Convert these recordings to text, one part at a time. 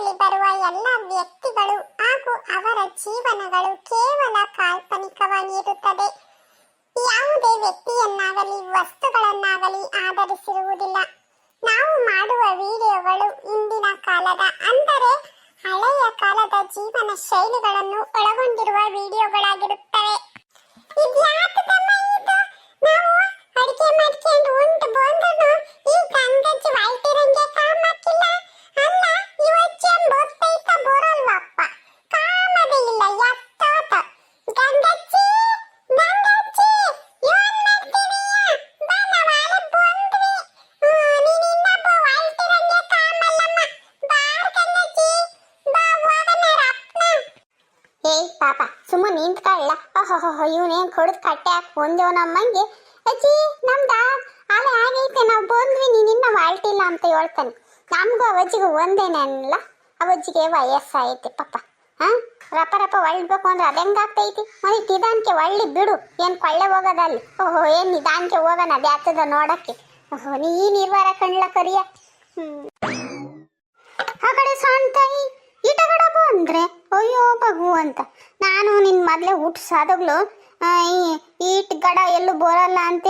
ಚಿತ್ರದಲ್ಲಿ ಬರುವ ಎಲ್ಲ ವ್ಯಕ್ತಿಗಳು ಹಾಗೂ ಅವರ ಜೀವನಗಳು ಕೇವಲ ಕಾಲ್ಪನಿಕವಾಗಿರುತ್ತದೆ ಯಾವುದೇ ವ್ಯಕ್ತಿಯನ್ನಾಗಲಿ, ವಸ್ತುಗಳನ್ನಾಗಲಿ ಆಧರಿಸಿರುವುದಿಲ್ಲ. ನಾವು ಮಾಡುವ ವಿಡಿಯೋಗಳು ಇಂದಿನ ಕಾಲದ, ಅಂದರೆ ಹಳೆಯ ಕಾಲದ ಜೀವನ ಶೈಲಿಗಳನ್ನು ಒಳಗೊಂಡಿರುವ ವಿಡಿಯೋಗಳಾಗಿರುತ್ತವೆ? ನಾವು ಅಡಿಗೆ ಮಾಡ್ಕೊಂಡು ಉಂಟು ಬಂದ್ರು ಈ ಗಂಗಜ್ಜಿ ಹೊಲ್ಟಿಲ್ಲ ಅಂತ ಹೇಳ್ತಾನೆ. ನಮಗೂ ಅವಜ್ಜಿಗೂ ಒಂದೇನೆ ಅನ್ನಲ್ಲ ಅವಜ್ಜಿಗೆ ವಯಸ್ಸಾಯ್ತು ಪಾಪ. ಹಾ? ರಪ ರಪ ಒಳ್ಬೇಕು ಅಂದ್ರೆ ಅದು ಹೆಂಗಾಗ್ತೈತಿ ನಿಧಾನಕ್ಕೆ ಒಳ್ಳಿ ಬಿಡು. ಏನ್ ಕೊಳ್ಳೆ ಹೋಗೋದ ಅಲ್ಲಿ ಓಹೋ, ಏನ್ ನಿಧಾನಕ್ಕೆ ಹೋಗೋಣ ಅದ್ಯಾತದ ನೋಡಕ್ಕೆ. ಓಹೋ, ನೀ ನಿರ್ವಾರ ಕಣ್ಲ ಕರಿಯ. ಆ ಕಡೆ ಅಯ್ಯೋ ಬಗು ಅಂತ. ನಾನು ನಿನ್ ಮೊದ್ಲೇ ಊಟ ಸಾದಗ್ಲು ಈಟ್ ಗಡ ಎಲ್ಲೂ ಬರಲ್ಲ ಅಂತ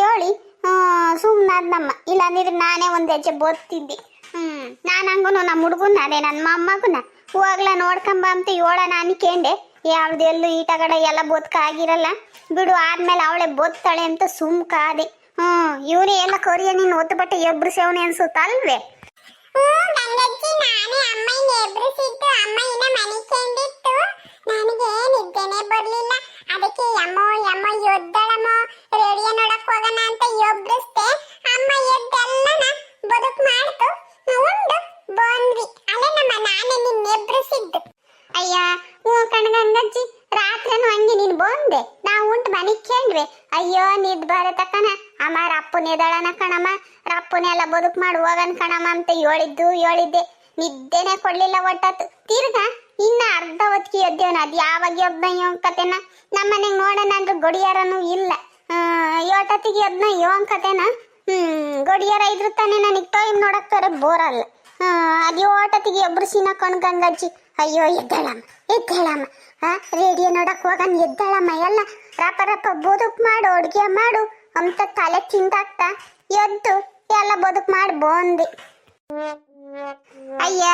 ಹೇಳಿ ಇಲ್ಲ ಅಂದಿದ್ರೆ ನಾನೇ ಒಂದ್ ಹೆಜ್ಜೆ ಬೋದ್ತಿದ್ದೆ. ಹ್ಮ್, ನಾನು ಹಂಗೂ ನಮ್ಮ ಹುಡುಗನ ಅದೇ ನನ್ನ ಮೊಮ್ಮಗನ. ಹೋಗ್ಲ, ನೋಡ್ಕೊಂಬ ಅಂತ ಹೇಳೋಣ ಅನ್ಕೊಂಡೆ. ಯಾವ್ದೆಲ್ಲೂ ಈಟಗಡ ಎಲ್ಲ ಬದುಕ ಆಗಿರಲ್ಲ. ಬಿಡು, ಆದ್ಮೇಲೆ ಅವಳೆ ಬೋದ್ತಾಳೆ ಅಂತ ಸುಮ್ಕಾದೆ ಹ್ಮ್, ಇವನೇ ಎಲ್ಲ ಕೊರಿಯ ನೀನು ಒತ್ತು ಬಟ್ಟೆ ಎಬ್ರು ಸೇವನೆ ಅನ್ಸುತ್ತಲ್ವೇ ನನಗೆ ನಿದ್ದೆನೆ ಬರ್ಲಿಲ್ಲ. ಅದಕ್ಕೆ ಯಮ್ಮೋ ಯಮ್ಮೋ ರೇಡಿಯೋ ನೋಡಕ್ ಹೋಗೋಣ ಅಂತ ಎಬ್ರಿಸ್ದೆ ಅಮ್ಮ ಎದ್ದೆಲ್ಲನ ಬದುಕ್ ಮಾಡ್ತು ಉಂಡು ಬಂದ್ವಿ ಅಲ್ಲೇ ನಮ್ಮ ನಾನೇ ನಿನ್ನ ಎಬ್ರಿಸಿದ್ದು ಅಯ್ಯ ಹ್ಞೂ ಕಣ್ಗಂಗಜ್ಜಿ ರಾತ್ರಿನೂ ಹಂಗೆ ನೀನು ಬಂದೆ ನಾವು ಉಂಟು ಮನೆಗೆ ಕೇಳ್ವೆ ಅಯ್ಯೋ ನಿದ್ ಬರತಕ್ಕನ ಅಮ್ಮ ರಪ್ಪನ ಎದಳನ ಕಣಮ್ಮ ರಪ್ಪನೆಲ್ಲ ಬದುಕು ಮಾಡಿ ಹೋಗನ್ ಕಣಮ್ಮ ಅಂತ ಹೇಳಿದ್ದು, ಹೇಳಿದ್ದೆ. ನಿದ್ದೆನೆ ಕೊಡ್ಲಿಲ್ಲ ಒಟ್ಟತ್ತು. ತಿರ್ಗಾ ಇನ್ನ ಅರ್ಧ ಹೊತ್ತಿಗೆ ಎದ್ದೇವನ, ಅದು ಯಾವಾಗ ಎದ್ದ ಕತೆನ? ನಮ್ಮ ಮನೆಗ್ ನೋಡೋಣ ಅಂದ್ರೆ ಗೊಡಿಯಾರನು ಇಲ್ಲ. ಯೋಟತ್ತಿಗೆ ಎದ್ನ ಯೋನ್ ಕತೆನ? ಹ್ಮ್, ಗಡಿಯಾರ ಇದ್ರ ತಾನೆ ನನಗೆ ಟೈಮ್ ನೋಡಕ್ತಾರೆ ಬೋರಲ್ಲ. ಅದು ಯೋಟತ್ತಿಗೆ ಒಬ್ರು ಸೀನ ಕೊಂಡ್ಕಂಗಜ್ಜಿ ಅಯ್ಯೋ, ಎದ್ದೇಳಮ್ಮ ಎದ್ದೇಳಮ್ಮ. ಹಾ ರೇಡಿಯೋ ನೋಡಕ್ ಹೋಗನ್, ಎದ್ದಳಮ್ಮ. ಎಲ್ಲ ರಪ ರಪ ಬದುಕ್ ಮಾಡು, ಅಡುಗೆ ಮಾಡು. ಅಂತ ತಲೆ ತಿಂದಾಕ್ತ ಎದ್ದು ಎಲ್ಲ ಬದುಕ್ ಮಾಡಿ ಬಂದಿ ಅಯ್ಯ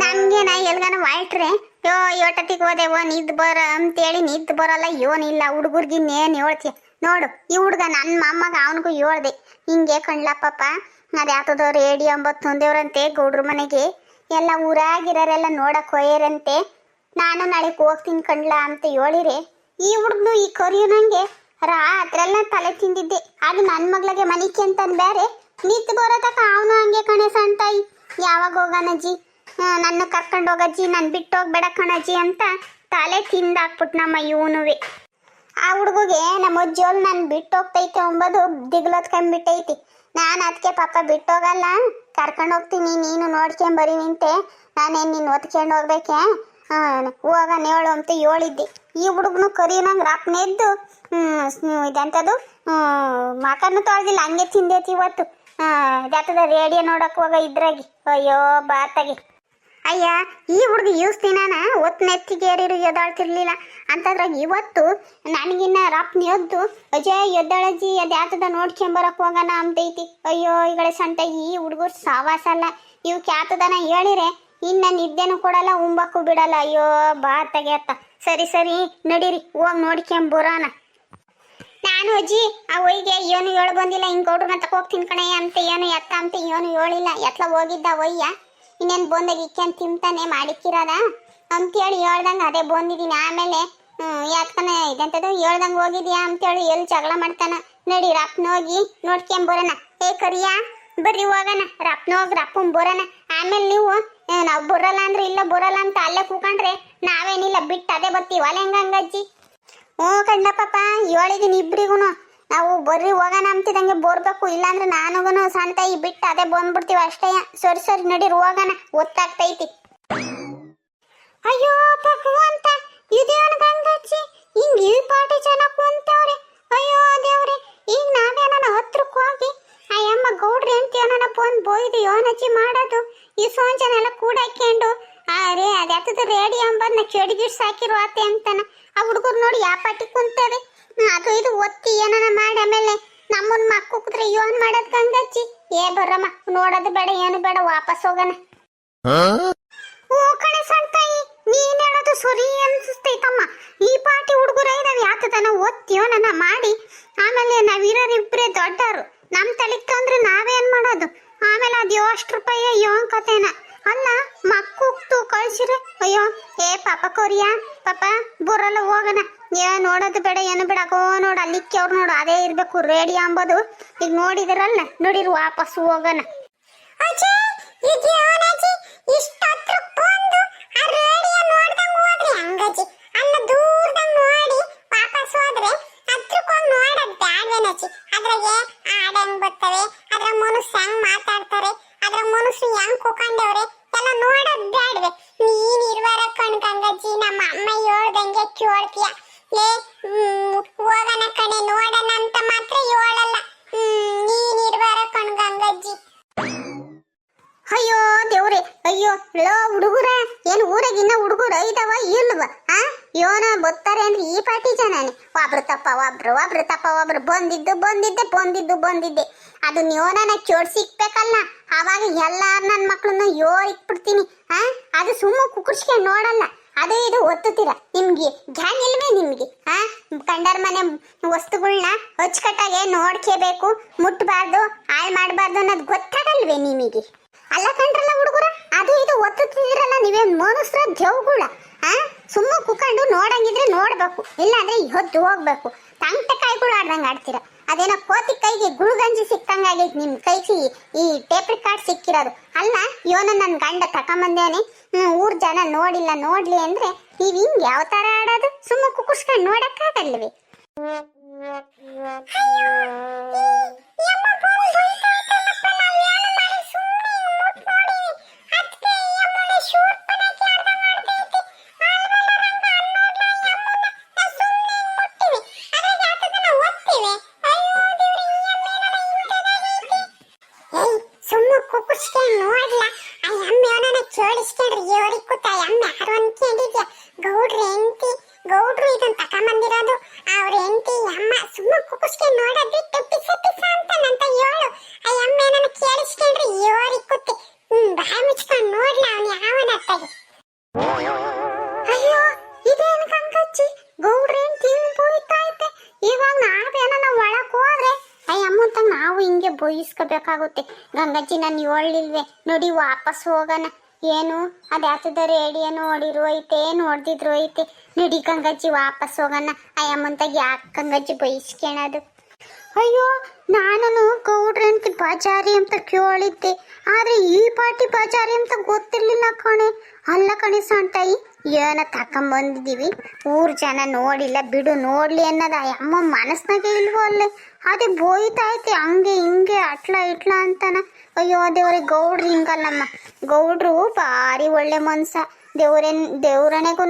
ನಮ್ಗೆ ನಾ ಎಲ್ಗಾನ ವಾಯ್ಟ್ರೆ, ಯೋ ಯೋಟತಿಗೆ ಹೋದೆವ ನಿದ್ ಬರ ಅಂತೇಳಿ ನಿದ್ ಬರಲ್ಲ ಯೋನಿಲ್ಲ ಹುಡುಗರ್ಗೆ ಇನ್ನೇನು ಹೇಳ್ತಿ. ನೋಡು, ಈ ಹುಡುಗ ನನ್ನ ಮೊಮ್ಮಗ ಅವನಿಗೂ ಹೇಳ್ದೆ, ಹಿಂಗೆ ಪಾಪ ಅದ್ಯಾತದೋ ರೇಡಿಯೋ ಒಂಬತ್ತು ಹೊಂದೇವ್ರಂತೆ ಗೌಡ್ರ ಮನೆಗೆ, ಎಲ್ಲ ಊರಾಗಿರೋರೆಲ್ಲ ನೋಡಕ್ ಹೋಯ್ಯರಂತೆ, ನಾನು ನಾಳೆ ಹೋಗ್ತೀನಿ ಕಣ್ಲ ಅಂತ ಹೇಳಿರೆ, ಈ ಹುಡುಗನು ಈ ಕರಿಯೋನಂಗೆ ರಾತ್ರೆಲ್ಲ ತಲೆ ತಿಂದಿದ್ದೆ ಅದು ನನ್ನ ಮಗಳಿಗೆ ಮನಿಕೆ ಅಂತಂದ್ ಬೇರೆ ನಿತ್ ಬರೋತಕ ಅವನು ಹಂಗೆ ಕಣೆ ಸಂತಾಯಿ ಯಾವಾಗ ಹೋಗಣಜ್ಜಿ ನನ್ನ ಕರ್ಕೊಂಡು ಹೋಗಜ್ಜಿ ನಾನು ಬಿಟ್ಟು ಹೋಗ್ಬೇಡ ಕಣಜ್ಜಿ ಅಂತ ತಲೆ ತಿಂದಾಕ್ಬಿಟ್ ನಮ್ಮ ಇವನುವೆ. ಆ ಹುಡುಗಿಗೆ ನಮ್ಮ ಅಜ್ಜಿಯವ್ಳು ನಾನು ಬಿಟ್ಟು ಹೋಗ್ತೈತೆ ಒಂಬದು ದಿಗ್ಲೊತ್ಕೊಂಡ್ಬಿಟ್ಟೈತಿ ನಾನು ಅದಕ್ಕೆ ಪಾಪ ಬಿಟ್ಟೋಗಲ್ಲ ಕರ್ಕೊಂಡು ಹೋಗ್ತೀನಿ, ನೀನು ನೋಡ್ಕೊಂಬರಿ ನಿಂತೆ. ನಾನೇನು ನೀನು ಒತ್ಕೊಂಡು ಹೋಗ್ಬೇಕೆ? ಹೋಗಣ ಹೇಳು ಅಂತ ಹೇಳಿದ್ದೆ. ಈ ಹುಡುಗನು ಕರಿಯೋನಂಗೆ ರಾಪ್ನೆದ್ದು ಇದಂತದು? ಹ್ಮ್, ಮಾಕನ್ನು ತೊಳೆದಿಲ್ಲ, ಹಂಗೆ ತಿಂದೈತಿ ಇವತ್ತು. ಜಾತದ ರೇಡಿಯೋ ನೋಡಕ್ ಹೋಗ ಇದ್ರಾಗಿ. ಅಯ್ಯೋ ಬಾತಾಗಿ ಅಯ್ಯ, ಈ ಹುಡುಗಿ ಯೂಸ್ ದಿನಾನ ಒತ್ ನೆತ್ತಿಗೆ ಏರಿರು ಎದ್ದಾಳ್ತಿರ್ಲಿಲ್ಲ. ಅಂತದ್ರಾಗ ಇವತ್ತು ನನಗಿನ್ನ ರಪ್ನ ಎದ್ದು ಅಜಯ್ ಎದ್ದಾಳಜ್ಜಿ ಅದು ಯಾತದ ನೋಡ್ಕೊಂಬರಕ್ ಹೋಗೋಣ ಅಂತೈತಿ ಅಯ್ಯೋ ಇಗಳ ಸಂತ, ಈ ಹುಡುಗರು ಸಾವಾಸ ಅಲ್ಲ. ಇವ್ ಕ್ಯಾತದನ ಹೇಳಿರೆ, ಇನ್ನ ನಿದ್ದೆನೂ ಕೊಡಲ್ಲ, ಉಂಬಕ್ಕೂ ಬಿಡಲ್ಲ. ಅಯ್ಯೋ, ಬಾ ತೆಗೆಯತ್ತ ಸರಿ ಸರಿ, ನಡೀರಿ, ಹೋಗಿ ನೋಡ್ಕೊಂಬರೋಣ ನಾನು ಅಜ್ಜಿ, ಆ ಒಯ್ಗೆ ಏನು ಹೇಳು ಬಂದಿಲ್ಲ, ಹಿಂಗ್ ಗೌಡ್ರ ಮತ್ತೆ ಹೋಗ್ತೀನಿ ಕಣೆ ಅಂತ ಏನು ಎತ್ತ ಅಂತ ಏನು ಹೇಳಿಲ್ಲ. ಎತ್ಲ ಹೋಗಿದ್ದ ಒಯ್ಯ ಇನ್ನೇನು ಬಂದಾಗ ಇಕ್ಕಂತ ತಿಂತಾನೆ ಮಾಡಿಕ್ಕಿರೋದ? ಅಂತೇಳಿ ಹೇಳ್ದಂಗೆ ಅದೇ ಬಂದಿದ್ದೀನಿ. ಆಮೇಲೆ ಯಾಕನ ಇದಂತದ್ದು ಹೇಳ್ದಂಗೆ ಹೋಗಿದ್ಯಾ ಅಂತೇಳಿ ಎಲ್ಲಿ ಜಗಳ ಮಾಡ್ತಾನ? ನಡಿ ರಪ್ನ ಹೋಗಿ ನೋಡ್ಕೊಂಬರೋಣ ಏ ಕರಿಯ, ಬರ್ರಿ ಹೋಗೋಣ. ರಪ್ನ ಹೋಗಿ ರಪ್ಪನ್ ಬರೋಣ. ಆಮೇಲೆ ನೀವು ನಾವು ಬರಲ್ಲ ಅಂದ್ರೆ ಇಲ್ಲ ಬರಲ್ಲ ಅಂತ ಅಲ್ಲೇ ಕೂಕೊಂಡ್ರೆ ನಾವೇನಿಲ್ಲ ಬಿಟ್ಟು ಅದೇ ಬರ್ತೀವಲ್ಲ ಹೆಂಗಂಗಜ್ಜಿ ಹ್ಞೂ ಕಣ್ಣಪ್ಪಪ್ಪ ಹೇಳಿದೀನಿ ಇಬ್ರಿಗೂ ನಾವು ಬರ್ರಿ ಹೋಗೋಣ ಅಂತಿದಂಗೆ ಬೋರ್ಬೇಕು, ಇಲ್ಲಾಂದ್ರೆ ನಾನುಗೂ ಸಣ್ಣ ತಾಯಿ ಬಿಟ್ಟು ಅದೇ ಬಂದ್ಬಿಡ್ತೀವಿ ಅಷ್ಟೇ. ಸರಿ ಸರಿ, ನಡೀರಿ, ಹೋಗೋಣ. ಒತ್ತಾಗ್ತೈತಿ. ಅಯ್ಯೋ ಭಗವಂತ ಇದೇನು ಗಂಗಜ್ಜಿ ಹಿಂಗ್ ಈ ಪಾಟಿ ಜನ ಕುಂತವ್ರೆ. ಅಯ್ಯೋ, ದೇವ್ರೆ, ಈಗ ನಾವೇನ ಹತ್ರಕ್ಕೆ ಹೋಗಿ ಅಯ್ಯಮ್ಮ ಗೌಡ್ರಿ ಅಂತ ಏನನ ಬಂದು ಬೋಯ್ದು ಯೋನಜ್ಜಿ ಮಾಡೋದು, ಈ ಕೂಡ ಕೂಡಾಕೊಂಡು ಅರೆ ಅದ್ಯಾತದ ರೇಡಿ ಅಂಬದ್ನ ಕೆಡಿಗಿಡ್ ಸಾಕಿರೋ ಆತೆ ಅಂತಾನ. ಆ ಹುಡುಗರು ನೋಡಿ ಯಾಪಾಟಿ ನಾ ಅದು ಇದು ಒತ್ತಿ ಏನನ ಮಾಡಿ ಆಮೇಲೆ ನಮ್ಮನ್ ಮಕ್ಕ ಕುದ್ರೆ ಯೋನ್ ಮಾಡೋದ್ ಗಂಗಚ್ಚಿ ಏ ಬರಮ್ಮ ನೋಡೋದು ಬೇಡ ಏನು ಬೇಡ ವಾಪಸ್ ಹೋಗೋಣ. ಓ ಕಣೆ ಸಣ್ತಾಯಿ ನೀನ್ ಹೇಳೋದು ಸರಿ ಅನ್ಸ್ತೈತಮ್ಮ ಈ ಪಾಟಿ ಹುಡುಗರೇ ಇದಾವೆ ಯಾತದನ ಒತ್ತಿಯೋ ನನ್ನ ಮಾಡಿ. ಆಮೇಲೆ ನಾವಿರೋರು ಇಬ್ಬರೇ ದೊಡ್ಡವರು ನಮ್ ತಲೆಗ್ ತಂದ್ರೆ ನಾವೇನ್ ಮಾಡೋದು? ಆಮೇಲೆ ಅದ್ ಎಷ್ಟು ರೂಪಾಯಿ ಯೋನ್ ಕತೆನ? ಅಲ್ಲ ಮಕ್ಕುಕ್ತು ಕಳ್ಸಿರಿ. ಅಯ್ಯೋ, ಏ, ಪಾಪ ಕೊರಿಯಾ, ಪಾಪ ಬುರಲ್ಲ ಹೋಗೋಣ. ಏ, ನೋಡೋದು ಬೇಡ, ಏನು ಬೇಡ. ಗೋ ನೋಡು ಅಲ್ಲಿಕ್ಕೆ ಅವ್ರು ನೋಡು. ಅದೇ ಇರಬೇಕು, ರೇಡಿ ಅಂಬೋದು. ಈಗ ನೋಡಿದಿರಲ್ಲ, ನೋಡಿರು ವಾಪಸ್ ಹೋಗೋಣ. ಒಬ್ರು ಒಬ್ರು ತಪ್ಪ, ಒಬ್ರು ಬಂದಿದ್ದು ಬಂದಿದ್ದೆ ಬಂದಿದ್ದು ಬಂದಿದ್ದೆ. ಅದು ನೀವನ ಚೋಡ್ ಸಿಕ್ಬೇಕಲ್ಲ. ಅವಾಗ ಎಲ್ಲಾರು ನನ್ನ ಮಕ್ಳನ್ನ ಯೋ ಇಟ್ಬಿಡ್ತೀನಿ ಆ? ಅದು ಸುಮ್ಮ ಕುಕ್ಕರ್ಸ್ಕೊಂಡು ನೋಡಲ್ಲ. ಅದು ಇದು ಒತ್ತುತ್ತೀರ. ನಿಮ್ಗೆ ಜ್ಞಾನ ಇಲ್ವೇ ನಿಮ್ಗೆ? ಆ? ಕಂಡರ್ ಮನೆ ವಸ್ತುಗಳನ್ನ ಅಚ್ಚುಕಟ್ಟಾಗೆ ನೋಡ್ಕೋಬೇಕು ಮುಟ್ಟಬಾರ್ದು ಹಾಳು ಮಾಡಬಾರ್ದು ಅನ್ನೋದು ಗೊತ್ತಾಗಲ್ವೇ ನಿಮಗೆ? ಅಲ್ಲ ಕಂಡ್ರಲ್ಲ ಹುಡುಗರ? ಅದು ಇದು ಒತ್ತುತ್ತಿದ್ರಲ್ಲ ನೀವೇನ್ ಮೋನಸ್ರ ದೇವ್ಗಳ. ಆ? ಸುಮ್ಮ ಕುಕೊಂಡು ನೋಡಂಗಿದ್ರೆ ನೋಡ್ಬೇಕು. ಇಲ್ಲಾಂದ್ರೆ ಹೊತ್ತು ಹೋಗ್ಬೇಕು. ತಂಟ ಕಾಯಿಗಳು ಆಡ್ದಂಗೆ ಆಡ್ತೀರ. ಅದೇನೋ ಕೋತಿ ಕೈಗೆ ಗುಳುಗಂಜಿ ಸಿಕ್ಕಂಗೆ ಆಗಲಿ ನಿಮ್ಮ ಕೈಗೆ ಈ ಟೇಪ್ ಕಾರ್ಡ್ ಸಿಕ್ಕಿರೋದು. ಅಲ್ಲ, ಇವನ ನನ್ನ ಗಂಡ ತಕೊಂಬಂದೇನೆ. ಊರ್ ಜನ ನೋಡಿಲ್ಲ, ನೋಡ್ಲಿ ಅಂದ್ರೆ ನೀವ್ ಹಿಂಗ್ ಯಾವ ತರ ಆಡೋದು? ಸುಮ್ಮ ಕುಕ್ಕುಸ್ಕೊಂಡು ನೋಡಕ್ಕಾಗಲ್ವೇ? ಬೋಯಿಸ್ಕೋಬೇಕಾಗುತ್ತೆ ಗಂಗಜ್ಜಿ, ನಾನು ಹೇಳಿಲ್ವೇ ನೋಡಿ, ವಾಪಸ್ ಹೋಗೋಣ. ಏನು? ಅದ್ಯಾತದ ರೇಡಿಯೋ ನೋಡಿರು ಐತೆ, ನೋಡ್ದಿದ್ರು ಐತೆ. ನೋಡಿ, ಗಂಗಜ್ಜಿ, ವಾಪಸ್ ಹೋಗೋಣ. ಅಯ್ಯಮ್ಮಂತಾಗ ಯಾಕೆ ಗಂಗಜ್ಜಿ ಬೈಸ್ಕೊಳೋದು ಅಯ್ಯೋ ನಾನು ಗೌಡ್ರನ್ಗೆ ಬಜಾರಿ ಅಂತ ಕೇಳಿದ್ದೆ. ಆದ್ರೆ ಈ ಪಾಟಿ ಬಜಾರಿ ಅಂತ ಗೊತ್ತಿರ್ಲಿಲ್ಲ ಕಣೆ. ಅಲ್ಲ ಕಣೆ ಸಣ್ತಾಯಿ ಏನ ತಕೊಂಬಂದಿದೀವಿ? ಊರ್ ಜನ ನೋಡಿಲ್ಲ, ಬಿಡು, ನೋಡ್ಲಿ ಅನ್ನೋದು ಅಮ್ಮ ಮನಸ್ನಾಗೆ ಇಲ್ವೋ ಅಲ್ಲೇ? ಅದೇ ಐತೆ, ಹಂಗೆ ಹಿಂಗೆ ಅಟ್ಲ ಇಟ್ಲ ಅಂತಾನ. ಅಯ್ಯೋ, ದೇವ್ರಿಗೆ ಗೌಡ್ರು ಹಿಂಗಲ್ಲಮ್ಮ. ಗೌಡ್ರು ಭಾರಿ ಒಳ್ಳೆ ಮನ್ಸ. ದೇವ್ರೇನ್ ದೇವ್ರನೆಗೂ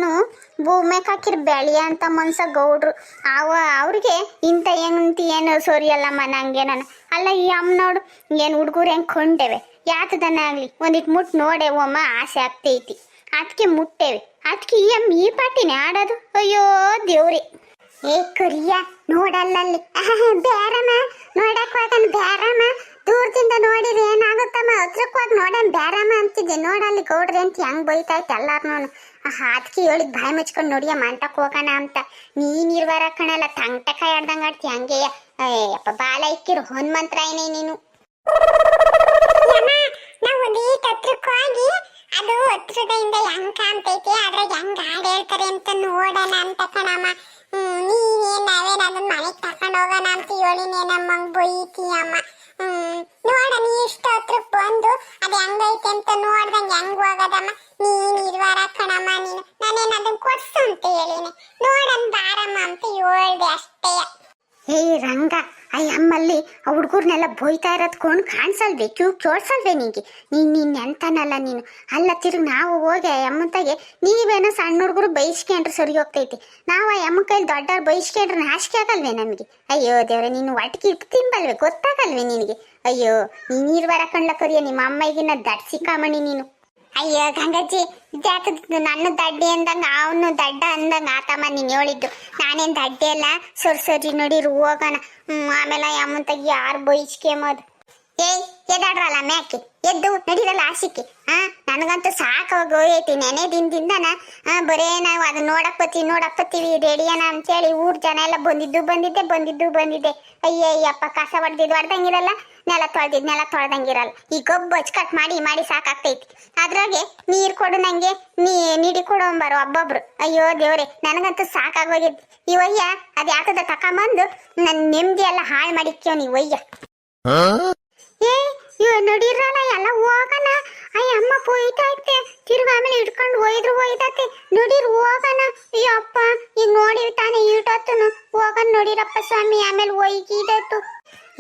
ಭೂಮಿಗೆ ಹಾಕಿರ್ ಬೆಳೆಯ ಅಂತ ಮನ್ಸ ಗೌಡ್ರು. ಅವ, ಅವ್ರಿಗೆ ಇಂಥ ಹೆಂಗಂತ ಏನು ಸರಿಯಲ್ಲಮ್ಮ ನಂಗೆ ನಾನು ಅಲ್ಲ, ಈ ಅಮ್ಮ ನೋಡು, ಏನು ಹುಡುಗರು ಹೆಂಗೆ ಕೊಂಡೇವೆ. ಯಾತದನ್ನ ಆಗಲಿ, ಒಂದಿಟ್ ಮುಟ್ಟು ನೋಡೇವಮ್ಮ ಆಸೆ ಆಗ್ತೈತಿ. ಅದಕ್ಕೆ ಮುಟ್ಟೇವೆ. ಅದಕ್ಕೆ ಈ ಅಮ್ಮ ಈ ಪಾಟಿನೇ ಆಡೋದು. ಅಯ್ಯೋ, ದೇವ್ರಿ. ಏ ಕರಿಯ, ನೋಡಲ್ಲಲ್ಲಿ. ಬ್ಯಾರಮ್ಮ ನೋಡಕ್ ಹೋಗನ್ ಬ್ಯಾರಮ್ಮ. ದೂರದಿಂದ ನೋಡಿದ್ರೆ ಏನಾಗುತ್ತಮ್ಮ? ಹತ್ರಕ್ ಹೋಗಿ ನೋಡನ್ ಬ್ಯಾರಮ್ಮ ಅಂತಿದ್ದೆ. ನೋಡಲ್ಲಿ ಗೌಡ್ರಿ ಅಂತ ಹೆಂಗ್ ಬೈತಾ ಇತ್ತು ಎಲ್ಲಾರ್ನು ಹಾದ್ಕಿ ಹೇಳಿದ್ ಬಾಯಿ ಮುಚ್ಕೊಂಡು ನೋಡಿಯ, ಮಂಟಕ್ ಹೋಗೋಣ ಅಂತ. ನೀನ್ ಇರ್ವಾರ ಕಣಲ್ಲ ತಂಗಟಕ ಆಡ್ದಂಗ ಆಡ್ತಿ ಹಂಗೆ. ಅಪ್ಪ, ಬಾಲ ಇಕ್ಕಿರು ನೀನು. ನಾವು ಒಂದೀಟ್ ಹತ್ರಕ್ ಹೋಗಿ, ಅದು ಹತ್ರದಿಂದ ಹೆಂಗ್ ಕಾಣ್ತೈತಿ, ಅದ್ರಾಗ ಹೆಂಗ್ ಹಾಡ್ ಹೇಳ್ತಾರೆ ಅಂತ ನೋಡೋಣ ಅಂತ ಕಣಮ್ಮ. ನೀನೇನ್ ನಾವೇನ್ ಅದನ್ನ ಮನೆಗ್ ತಕೊಂಡು ಹೋಗೋಣ ಅಂತ ಹೇಳಿನೇನಮ್ಮಂಗ್ ಬೈತೀಯಮ್ಮ ಹ್ಮ್, ನೋಡ, ನೀ ಇಷ್ಟ ಹತ್ರಕ್ ಬಂದು ಅದ್ ಹೆಂಗೈತೆ ಅಂತ ನೋಡ್ದಂಗ್ ಹೆಂಗ್ ಕಣಮ್ಮ ನೀನು. ನಾನೇನ್ ಅದನ್ನ ಕೊಡ್ಸು ಅಂತ ಹೇಳಿನಿ. ಬಾರಮ್ಮ ಅಂತ ಹೇಳ್ದೆ ಅಷ್ಟೇ. ಹೇ ರಂಗ ಅಮ್ಮಲ್ಲಿ, ಆ ಹುಡುಗರ್ನೆಲ್ಲ ಬೋಯ್ತಾ ಇರೋದ್ ಕೊಂಡು ಕಾಣಿಸಲ್ವೇ? ಕ್ಯೂ ಕೇಳ್ಸಲ್ವೇ ನಿಂಗೆ? ನೀನು ನೀನು ಎಂತನಲ್ಲ ನೀನು. ಅಲ್ಲ ತಿರುಗಿ ನಾವು ಹೋಗಿ ಆ ಅಮ್ಮಂತಾಗೆ ನೀವೇನೋ ಸಣ್ಣ ಹುಡುಗರು ಬೈಸ್ಕೊಂಡ್ರೆ ಸರಿ ಹೋಗ್ತೈತಿ. ನಾವು ಆ ಅಮ್ಮ ಕೈಲಿ ದೊಡ್ಡವ್ರು ಬೈಸ್ಕೊಂಡ್ರೆ ನಾಶಿಕೆ ಆಗಲ್ವೇ ನಮಗೆ ಅಯ್ಯೋ ದೇವ್ರೆ, ನೀನು ಒಟ್ಟಿಗೆ ತಿಂಬಲ್ವೇ ಗೊತ್ತಾಗಲ್ವೇ ನಿನಗೆ? ಅಯ್ಯೋ ನೀರು ಬರ ಕಣ್ಲ ಕರಿಯ, ನಿಮ್ಮ ಅಮ್ಮಗಿನ ಸಿಕ್ಕಾಮಣಿ ನೀನು. ಅಯ್ಯೋ ಗಂಗಜ್ಜಿ ಜಾತ ನನ್ನ ದಡ್ಡಿ ಅಂದಂಗ ಅವನು ದಡ್ಡ ಅಂದಂಗ ಆತಮ್ಮ ನೀನ್ ಹೇಳಿದ್ದು. ನಾನೇನ್ ದಡ್ಡಿ ಅಲ್ಲ, ಸೊರ್ ಸರಿ ನೋಡಿರು ಹೋಗೋಣ ಹ್ಮ್, ಆಮೇಲೆ ಅಮ್ಮಂತಾಗಿ ಯಾರು ಬೈಸ್ಕೆಮೋದು ಏಯ್, ಎದಾಡ್ರಲ್ಲ ಮ್ಯಾಕೆ? ಎದ್ದು ನಡೀರಲ್ಲ ಆಸಿಕೆ ಹಾ, ನನಗಂತೂ ಸಾಕಾಗಿ ಹೋಗೈತಿ ನೆನೆ ದಿನದಿಂದನ. ಬರೇ ನಾವು ಅದನ್ನ ನೋಡಪ್ಪತ್ತೀವಿ ಬತ್ತೀವಿ ರೆಡಿಯನ ಅಂತೇಳಿ ಊರ್ ಜನ ಎಲ್ಲ ಬಂದಿದ್ದು, ಬಂದಿದ್ದೆ ಬಂದಿದ್ದು, ಬಂದಿದ್ದೆ. ಅಯ್ಯಯ್ಯಪ್ಪ, ಕಸ ಹೊಡೆದಿದ್ದು ಹೊಡೆದಂಗಿರಲ್ಲ ನೆಲ ತೊಳ್ದಿದ್ ನೆಲ ತೊಳ್ದಂಗಿರಲ್ಲ. ಈ ಗೊಬ್ಬು ಕಟ್ ಮಾಡಿ ಮಾಡಿ ಸಾಕಾಗ್ತೈತಿ. ಅದ್ರಾಗೆ ನೀರ್ ಕೊಡು ನಂಗೆ, ನೀ ನೀಡಿ ಕೊಡು ಅಂಬಾರು ಒಬ್ಬೊಬ್ರು. ಅಯ್ಯೋ ದೇವ್ರೆ, ನನಗಂತೂ ಸಾಕಾಗೋಗಿದ್ದು ಈ ಒಯ್ಯ ಅದ್ಯಾಕದ ತಕೊಂಬಂದು ನನ್ನ ನೆಮ್ಮದಿ ಎಲ್ಲ ಹಾಳು ಮಾಡಿಕ್ಯೋ ನೀ ಒಯ್ಯ ಏ, ಇವ್ ನಡೀರಲ್ಲ, ಎಲ್ಲ ಹೋಗನ ಅಯ್ಯ, ಅಮ್ಮ ಪೋಯ್ತೈತೆ ತಿರ್ಗ ಆಮೇಲೆ ಹಿಡ್ಕೊಂಡು ಒಯ್ದ್ರು ಒಯ್ದತ್ತೆ ನಡೀರ್ ಹೋಗೋಣ. ಅಯ್ಯಪ್ಪ ಈಗ ನೋಡಿ ತಾನೆ ಈಟತ್ತನು ಹೋಗನ್ ನೋಡಿರಪ್ಪ ಸ್ವಾಮಿ, ಆಮೇಲೆ ಒಯ್ಗಿದತ್ತು.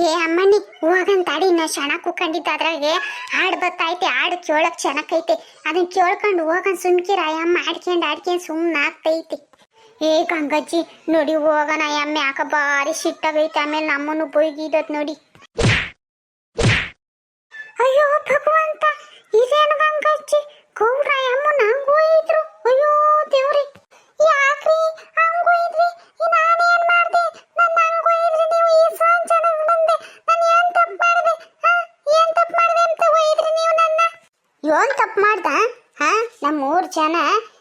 ಏ ಅಮ್ಮನಿ ಹೋಗನ್ ತಡಿ. ನಾ ಶಣ ಕುಕ್ಕಂಡಿದ್ದ ಅದ್ರಾಗೆ ಹಾಡು ಬತ್ತೈತೆ ಹಾಡು ಕೇಳಕ್ ಚೆನ್ನಕೈತೆ ಅದನ್ನ ಕೇಳ್ಕೊಂಡು ಹೋಗನ್ ಸುಮ್ಕಿರ. ಅಮ್ಮ ಆಡ್ಕೊಂಡು ಆಡ್ಕೊಂಡು ಸುಮ್ಮನೆ ಆಗ್ತೈತಿ. ಏ, ಗಂಗಜ್ಜಿ, ನೋಡಿ ಹೋಗನ ಅಮ್ಮ ಯಾಕ ಬಾರಿ ಸಿಟ್ಟಾಗೈತೆ. ಆಮೇಲೆ ನಮ್ಮನ್ನು ಬೈಗಿದತ್ ನೋಡಿ. ಗೌಡ್ರ ಅಮ್ಮ ನಂಗ್ ಹೋಯಿದ್ರು. ಅಯ್ಯೋ ದೇವ್ರಿ. ಯಾಕ್ರಿ ಹಂಗ್ ಹೋಯಿದ್ರಿ. ನಾನೇನ್ ಮಾಡ್ದೆ? ನನ್ನ ನೀವು ಈ ನಾನು ಏನ್ ತಪ್ಪು ಮಾಡ್ದೆ? ಏನ್ ಮಾಡ್ದೆ ಅಂತ ನೀವು ನನ್ನ? ಏನ್ ಮಾಡ್ದ? ಹಾ? ನಮ್ಮ ಮೂರು ಜನ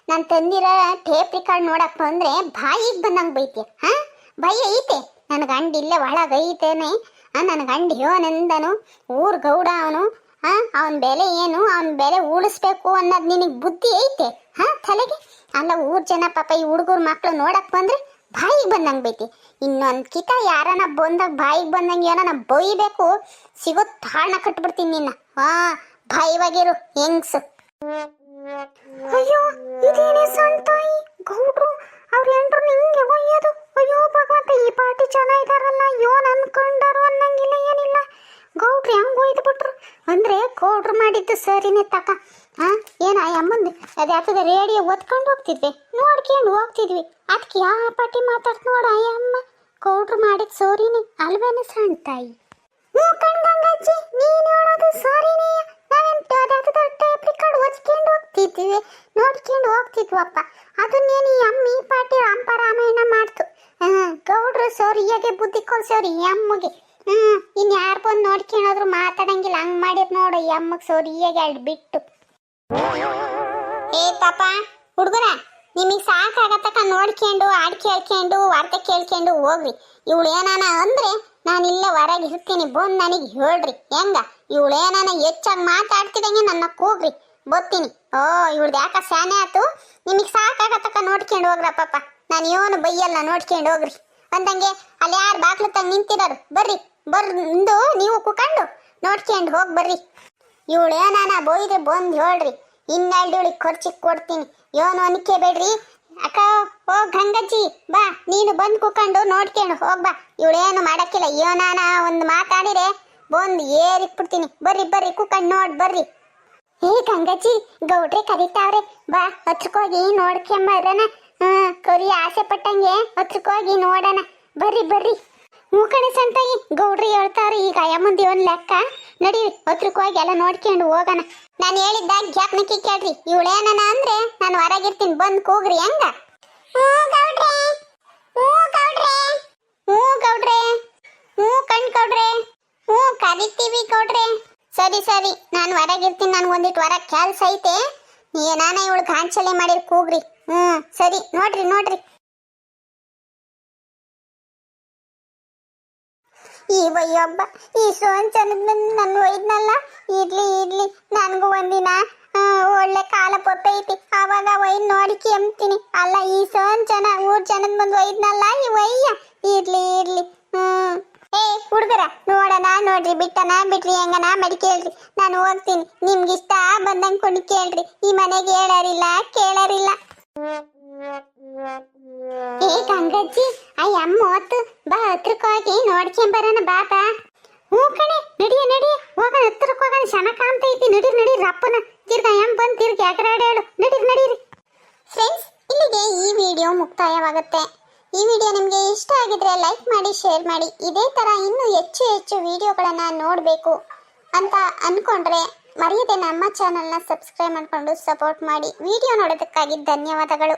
ನಾನು ತಂದಿರೋ ಟೇಪ್ ರಿಕಾರ್ಡ್ ನೋಡಕ್ ಬಂದ್ರೆ ಬಾಯಿಗೆ ಬಂದಂಗ್ ಬೈತಿ. ಹಾ? ಭಯ ಐತೆ. ನನ್ನ ಗಂಡ ಇಲ್ಲೇ ಒಳಗೈತೇನೆ ನನ್ನ ಗಂಡ ಯೋನಂದನು ಊರ್ ಗೌಡ ಅವನು. ಹಾ? ಅವನ ಬೆಲೆ ಏನು? ಅವನ ಬೆಲೆ ಉಳಿಸ್ಬೇಕು ಅನ್ನೋದು ನಿನಗೆ ಬುದ್ಧಿ ಐತೆ? ಹಾ, ತಲೆಗೆ? ಅಲ್ಲ, ಊರ್ ಜನ ಪಾಪ ಈ ಹುಡುಗರು ಮಕ್ಕಳು ನೋಡಕ್ ಬಂದ್ರೆ ಬಾಯಿಗೆ ಬಂದಂಗ್ ಬೈತಿ. ಇನ್ನೊಂದ್ ಕಿತ ಯಾರನ ಬಂದಾಗ ಬಾಯಿಗೆ ಬಂದಂಗೆ ಏನೋ ಬೈಬೇಕು? ಸಿಗೋ ತಾಣ ಕಟ್ಬಿಡ್ತೀನಿ ನಿನ್ನ. ಹಾ, ಬಾಯಿವಾಗಿರು, ಹೆಂಗ್ಸು. ಅಯ್ಯೋ, ಇದೇನೇ ಸಣ್ಣ ತಾಯಿ? ಗೌಡ್ರು ಅವ್ರ ಎಂಟ್ರು ನಿಂಗೆ ಒಯ್ಯೋದು? ಅಯ್ಯೋ, ಭಗವಂತ, ಈ ಪಾರ್ಟಿ ಚೆನ್ನಾಗಿದಾರಲ್ಲ ಯೋನ್ ಅನ್ಕೊಂಡರು ಅನ್ನಂಗಿಲ್ಲ ಏನಿಲ್ಲ. ಗೌಡ್ರು ಹೆಂಗ್ ಒಯ್ದು ಬಿಟ್ರು? ಅಂದ್ರೆ ಗೌಡ್ರು ಮಾಡಿದ್ದು ಸರಿನೇ ತಕ. ಹಾ ಏನ ಅಮ್ಮಂದು ಅದ್ಯಾತದ ರೇಡಿಯೋ ಒತ್ಕೊಂಡು ಹೋಗ್ತಿದ್ವಿ. ನೋಡ್ಕೊಂಡು ಹೋಗ್ತಿದ್ವಿ. ಅದಕ್ಕೆ ಯಾವ ಪಾಟಿ ಮಾತಾಡ್ತ ನೋಡ ಅಮ್ಮ. ಗೌಡ್ರು ಮಾಡಿದ್ ಸೋರಿನೇ ಅಲ್ವೇನ ಸಣ್ಣ ತಾಯಿ? ಕಣ್ಗಂಗಜ್ಜಿ ನೀನು ಹೇಳೋದು ಸರಿನೇ. ಓದ್ಕೊಂಡು ಹೋಗ್ತಿದ್ವಿ. ನೋಡ್ಕೊಂಡು ಹೋಗ್ತಿದ್ವಪ್ಪ. ಅದನ್ನೇನು ಈ ಅಮ್ಮಿ ಪಾಟಿ ರಾಮಪರಾಮಾಯಣ ಮಾಡ್ತು. ಹ್ಮ್ ಗೌಡ್ರು ಸೋರಿಯಾಗೆ ಬುದ್ಧಿ ಕೊಲ್ಸೋರಿ ಅಮ್ಮಗೆ. ಹ್ಮ್ ಇನ್ ಯಾರ್ ಬಂದು ನೋಡ್ಕೊಂಡಾದ್ರು ಮಾತಾಡಂಗಿಲ್ಲ. ಹಂಗ್ ಮಾಡಿದ್ ನೋಡು, ಈ ಅಮ್ಮಗ್ ಸೋರಿಯಾಗಿ ಬಿಟ್ಟು. ಏ ಪಾಪ, ಹುಡುಗರ, ನಿಮಗ್ ಸಾಕಾಗತ್ತಕ ನೋಡ್ಕೊಂಡು ಆಡ್ ಕೇಳ್ಕೊಂಡು, ವಾರ್ತೆ ಕೇಳ್ಕೊಂಡು ಹೋಗ್ರಿ. ಇವಳು ಏನಾನ ಅಂದ್ರೆ ನಾನು ಇಲ್ಲೇ ಹೊರಗೆ ಇರ್ತೀನಿ, ಬಂದು ನನಗೆ ಹೇಳ್ರಿ. ಹೆಂಗ? ಇವಳು ಏನಾನ ಹೆಚ್ಚಾಗಿ ಮಾತಾಡ್ತಿದಂಗೆ ನನ್ನ ಕೂಗ್ರಿ. ಬರ್ತೀನಿ. ಓ, ಇವಳ್ದು ಯಾಕ ಸ್ಯಾನೆ ಆತು? ನಿಮಗೆ ಸಾಕಾಗತ್ತಕ ನೋಡ್ಕೊಂಡು ಹೋಗ್ರ ಪಾಪ. ನಾನು ಇವನು ಬೈಯಲ್ಲ ನೋಡ್ಕೊಂಡು ಹೋಗ್ರಿ. ಅಂದಂಗೆ ಅಲ್ಲಿ ಯಾರು ಬಾಗ್ಲು ತಂಗ ನಿಂತಿರೋರು, ಬರ್ರಿ. ಬರ್ದು ನೀವು ಕುಕಂಡು ನೋಡ್ಕೊಂಡು ಹೋಗಿ ಬರ್ರಿ. ಇವಳು ಏನಾನ ಬೋಯ್ದೆ ಬಂದು ಹೇಳ್ರಿ. ಇನ್ನೆರಡು ಇವಳಿಗೆ ಖರ್ಚಿಗೆ ಕೊಡ್ತೀನಿ. ಏನು ಅನಿಕೆ ಬೇಡ್ರಿ. ಅಕ್ಕ, ಓ ಗಂಗಜ್ಜಿ, ಬಾ, ನೀನು ಬಂದು ಕುಕೊಂಡು ನೋಡ್ಕೊಂಡು ಹೋಗ್ ಬಾ. ಇವಳೇನು ಮಾಡಕ್ಕಿಲ್ಲ. ಏನಾನ ಒಂದು ಮಾತಾಡಿರೆ, ಬಂದು ಏರಿಕ್ಬಿಡ್ತೀನಿ ಬರ್ರಿ ಬರ್ರಿ ಕುಕೊಂಡು ನೋಡ್, ಬರ್ರಿ. ಏ ಗಂಗಜ್ಜಿ, ಗೌಡ್ರೆ ಕರೀತಾವ್ರೆ, ಬಾ ಹತ್ರಕ್ಕೋಗಿ ನೋಡ್ಕೊಂಬರೋಣ ಹ್ಞೂ ಕರಿ, ಆಸೆ ಪಟ್ಟಂಗೆ ಹತ್ರಕ್ಕೋಗಿ ನೋಡೋಣ. ಬರ್ರಿ ಬರ್ರಿ. ಹ್ಞೂ ಕಣೆ ಗೌಡ್ರಿ ಹೇಳ್ತಾವ್ರಿ ಈಗ ಅಯ್ಯಮ್ಮಂದಿ ಒಂದ್ ಲೆಕ್ಕ. ನಡಿ, ಹತ್ರಕ್ಕೋಗಿ ಎಲ್ಲ ನೋಡ್ಕೊಂಡು ಹೋಗೋಣ. ನಾನು ಹೇಳಿದ್ದ ಜ್ಞಾಪನಕ್ಕೆ ಕೇಳ್ರಿ. ಇವಳೇನನ ಅಂದ್ರೆ ನಾನು ಹೊರಗಿರ್ತೀನಿ, ಬಂದ್ ಕೂಗ್ರಿ ಹೆಂಗ? ಹ್ಞೂ ಗೌಡ್ರೆ. ಹ್ಞೂ ಗೌಡ್ರೆ. ಹ್ಞೂ ಗೌಡ್ರೆ. ಹ್ಞೂ ಕಣ್ ಗೌಡ್ರೆ. ಹ್ಞೂ ಕರಿತೀವಿ ಗೌಡ್ರೆ. ಸರಿ ಸರಿ, ನಾನು ಹೊರಗಿರ್ತೀನಿ ಒಂದಿಟ್ ವರ ಕೆಲ್ಸ ಐತೆ. ಏನಾನ ಇವಳು ಗಾಂಚಲೆ ಮಾಡಿರ್ ಕೂಗ್ರಿ. ಹ್ಞೂ, ಸರಿ, ನೋಡ್ರಿ ನೋಡ್ರಿ. ಈ ವಯ್ಯೊಬ್ಬ ಈ ಸೋನ್ ಸೋಂಚನದ ನನ್ನ ಒಯ್ದ್ನಲ್ಲ? ಇರ್ಲಿ ಇರ್ಲಿ, ನನಗೂ ಒಂದಿನ ಒಳ್ಳೆ ಕಾಲ ಪೊಪ್ಪೆ ಐತಿ ಅವಾಗ ಒಯ್ದು ನೋಡಿ ಕೆಮ್ತೀನಿ. ಅಲ್ಲ, ಈ ಸೋನ್ ಜನ, ಊರ್ ಜನದ ಮುಂದೆ ಒಯ್ದನಲ್ಲ ಈ ವಯ್ಯ ಇರ್ಲಿ ಇರ್ಲಿ, ಹ್ಮ್. ಏ, ಹುಡುಗರ, ನೋಡಣ, ನೋಡ್ರಿ ಬಿಟ್ಟನ ಬಿಟ್ರಿ ಹೆಂಗನ ಮಡಿ ಕೇಳ್ರಿ. ನಾನು ಹೋಗ್ತೀನಿ. ನಿಮ್ಗಿಷ್ಟ ಬಂದಂಗ್ ಕೊಂಡು ಕೇಳ್ರಿ. ಈ ಮನೆಗೆ ಹೇಳರಿಲ್ಲ, ಕೇಳರಿಲ್ಲ. ಏ ಗಂಗಜ್ಜಿ ಅಯ್ಯ ಅಮ್ಮ ಹೊತ್ತು ಬಾ ಹತ್ರಕ್ಕೆ ಹೋಗಿ ನೋಡ್ಕೊಂಬರೋಣ ಬಾಪ. ಹ್ಞೂ ಕಣೆ ನಡಿಯ ನಡಿ. ಹೋಗ ಹತ್ರಕ್ಕೆ ಹೋಗೋಣ. ಶನ ಕಾಣ್ತೈತಿ ನಡೀರಿ ನಡೀರಿ ಅಪ್ಪನ ತಿರ್ಗ ಎಂ ಬಂದು ತಿರ್ಗಿ ಹೇಳು ನಡೀರಿ ನಡೀರಿ ಫ್ರೆಂಡ್ಸ್ ಇಲ್ಲಿಗೆ ಈ ವಿಡಿಯೋ ಮುಕ್ತಾಯವಾಗುತ್ತೆ. ಈ ವಿಡಿಯೋ ನಿಮಗೆ ಇಷ್ಟ ಆಗಿದ್ರೆ ಲೈಕ್ ಮಾಡಿ ಶೇರ್ ಮಾಡಿ. ಇದೇ ಥರ ಇನ್ನೂ ಹೆಚ್ಚು ಹೆಚ್ಚು ವಿಡಿಯೋಗಳನ್ನು ನೋಡಬೇಕು ಅಂತ ಅಂದ್ಕೊಂಡ್ರೆ ಮರೆಯದೆ ನಮ್ಮ ಚಾನಲ್ನ ಸಬ್ಸ್ಕ್ರೈಬ್ ಮಾಡಿಕೊಂಡು ಸಪೋರ್ಟ್ ಮಾಡಿ. ವಿಡಿಯೋ ನೋಡೋದಕ್ಕಾಗಿ ಧನ್ಯವಾದಗಳು.